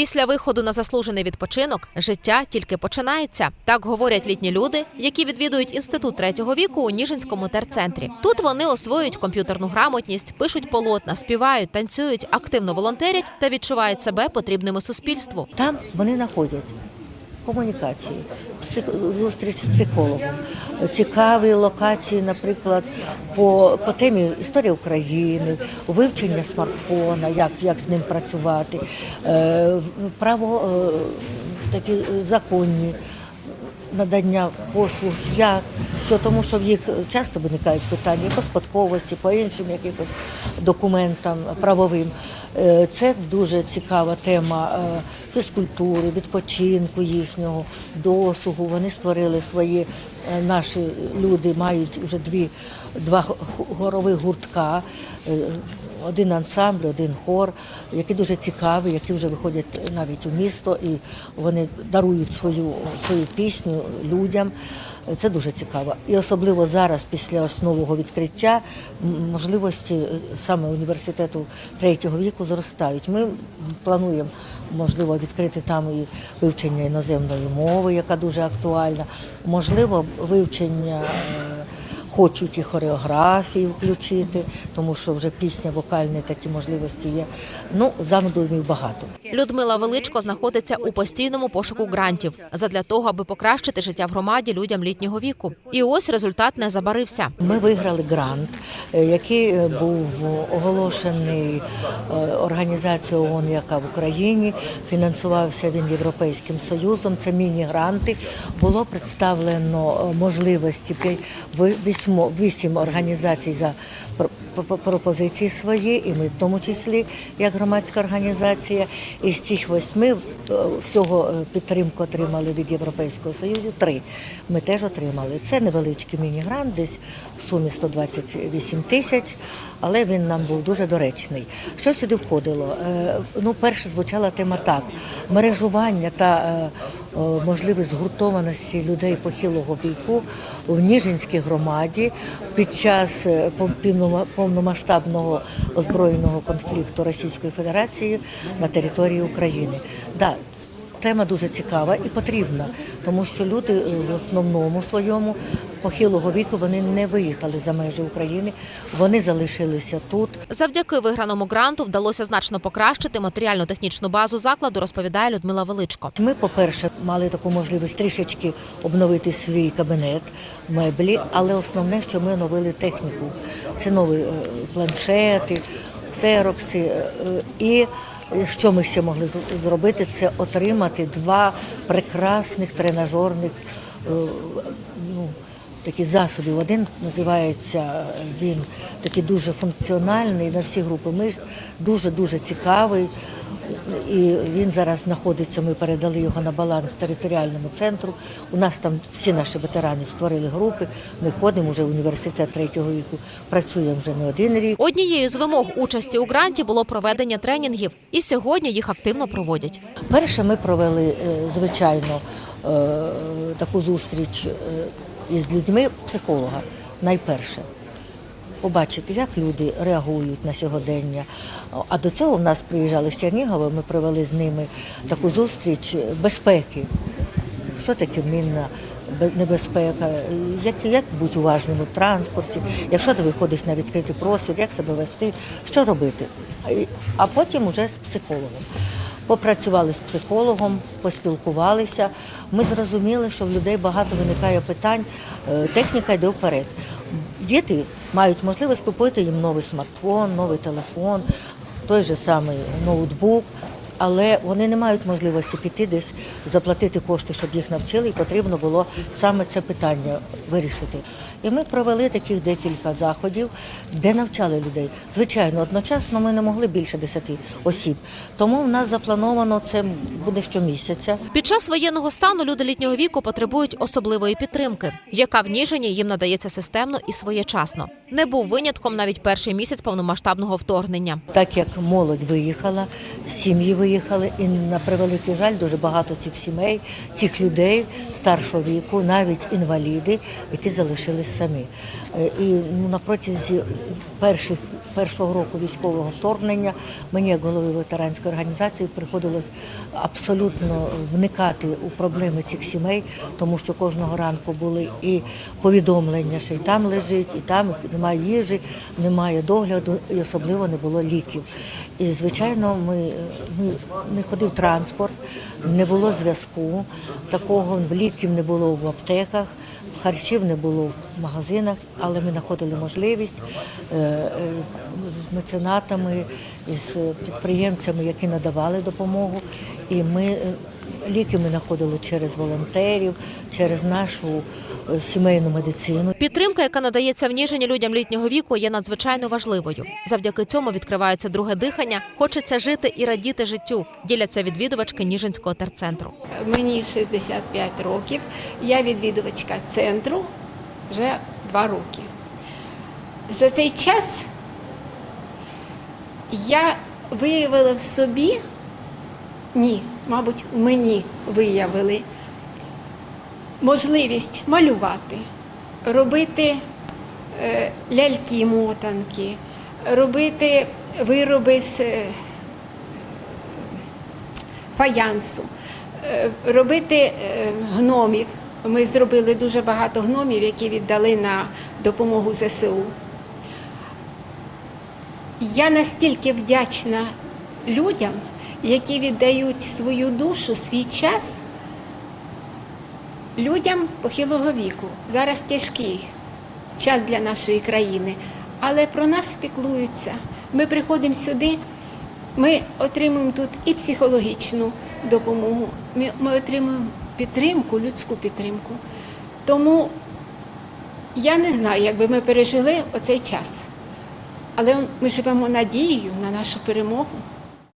Після виходу на заслужений відпочинок життя тільки починається. Так говорять літні люди, які відвідують інститут третього віку у Ніжинському терцентрі. Тут вони освоюють комп'ютерну грамотність, пишуть полотна, співають, танцюють, активно волонтерять та відчувають себе потрібними суспільству. Там вони знаходять комунікації, псих- зустріч з психологом, цікаві локації, наприклад, по, по темі історія України, вивчення смартфона, як, як з ним працювати, е, право е, такі законні. Надання послуг, як що тому, що в їх часто виникають питання по спадковості, по іншим якихось документам правовим. Е, Це дуже цікава тема е, фізкультури, відпочинку їхнього, досугу. Вони створили свої е, наші люди мають вже дві два хо- хорових гуртка. Е, Один ансамбль, один хор, які дуже цікаві, які вже виходять навіть у місто і вони дарують свою, свою пісню людям. Це дуже цікаво. І особливо зараз, після основного відкриття, можливості е, саме університету третього віку зростають. Ми плануємо, можливо, відкрити там і вивчення іноземної мови, яка дуже актуальна, можливо, вивчення. Хочуть і хореографії включити, тому що вже пісня, вокальні такі можливості є. Ну, задумів багато. Людмила Величко знаходиться у постійному пошуку грантів задля того, аби покращити життя в громаді людям літнього віку. І ось результат не забарився. Ми виграли грант, е, який е, був оголошений е, організацією ООН, яка в Україні фінансувався він Європейським Союзом. Це міні-гранти. Було представлено можливості п'ять- ви- вісьмо- вісім організацій за пропозиції свої, і ми в тому числі як громадська організація. Із цих восьми е, всього е, підтримку отримали від Європейського Союзу три. Ми теж отримали. Це невеличкий міні-грант, десь в сумі 128 тисяч, але він нам був дуже доречний. Що сюди входило? Е, Ну, перше звучала тема так: мережування та можливість згуртованості людей похилого віку в Ніжинській громаді під час е, повнома- повномасштабного озброєного конфлікту Російської Федерації на території України. Да, Тема дуже цікава і потрібна, тому що люди е, в основному своєму похилого віку вони не виїхали за межі України, вони залишилися тут. Завдяки виграному гранту вдалося значно покращити матеріально-технічну базу закладу, розповідає Людмила Величко. Ми, по-перше, мали таку можливість трішечки обновити свій кабінет, меблі, але основне, що ми оновили техніку. Це нові е, планшети, ксерокси. е, І що ми ще могли зробити, це отримати два прекрасних тренажерних е, ну, такі засобів. Один називається е, він такий дуже функціональний на всі групи мишць, дуже дуже цікавий. І він зараз знаходиться. Ми передали його на баланс територіальному центру. У нас там всі наші ветерани створили групи. Ми ходимо вже в університет третього віку, працюємо вже не один рік. Однією з вимог участі у гранті було проведення тренінгів, і сьогодні їх активно проводять. Перше ми провели, е, звичайно, е, таку зустріч е, із людьми психолога. Найперше. Побачити, як люди реагують на сьогодення. А до цього в нас приїжджали з Чернігова, ми провели з ними таку зустріч безпеки. Що таке мінна небезпека, як, як бути уважним у транспорті, якщо ти виходиш на відкритий простір, як себе вести, що робити. А потім уже з психологом. Попрацювали з психологом, поспілкувалися. Ми зрозуміли, що в людей багато виникає питань, е, техніка йде вперед. Діти мають можливість купити їм новий смартфон, новий телефон, той же самий ноутбук але вони не мають можливості піти десь заплатити кошти, щоб їх навчили, і потрібно було саме це питання вирішити. І ми провели таких декілька заходів, де навчали людей. Звичайно, одночасно ми не могли більше 10 осіб. Тому в нас заплановано це буде щомісяця. Під час воєнного стану люди літнього віку потребують особливої підтримки, яка в Ніжині їм надається системно і своєчасно. Не був винятком навіть перший місяць повномасштабного вторгнення. Так як молодь виїхала, сім'ї виїхали, і на превеликий жаль, дуже багато цих сімей, цих людей старшого віку, навіть інваліди, які залишились самі. Е, І ну, на протязі перших, першого року військового вторгнення мені, як голови ветеранської організації, приходилось абсолютно вникати у проблеми цих сімей, тому що кожного ранку були і повідомлення, що і там лежить, і там немає їжі, немає догляду, і особливо не було ліків. І звичайно, ми, ми не ходив транспорт, не було зв'язку. Такого ліків не було в аптеках, харчів не було в магазинах, але ми знаходили можливість е, з меценатами, з підприємцями, які надавали допомогу. І ми е, ліки ми знаходили через волонтерів, через нашу е, сімейну медицину. Підтримка, яка надається в Ніжині людям літнього віку, є надзвичайно важливою. Завдяки цьому відкривається друге дихання. Хочеться жити і радіти життю. Діляться відвідувачки Ніжинського терцентру. Мені 65 років. Я відвідувачка центру вже два роки. За цей час я виявила в собі, ні, мабуть, мені виявили можливість малювати, робити е, ляльки-мотанки, робити вироби з е, фаянсу, е, робити гномів. Ми зробили дуже багато гномів, які віддали на допомогу ЗСУ. Я настільки вдячна людям, які віддають свою душу, свій час людям похилого віку. Зараз тяжкий час для нашої країни, але про нас піклуються. Ми приходимо сюди, ми отримуємо тут і психологічну допомогу, ми, ми отримуємо підтримку, людську підтримку. Тому я не знаю, як би ми пережили оцей час. Але ми живемо надією на нашу перемогу.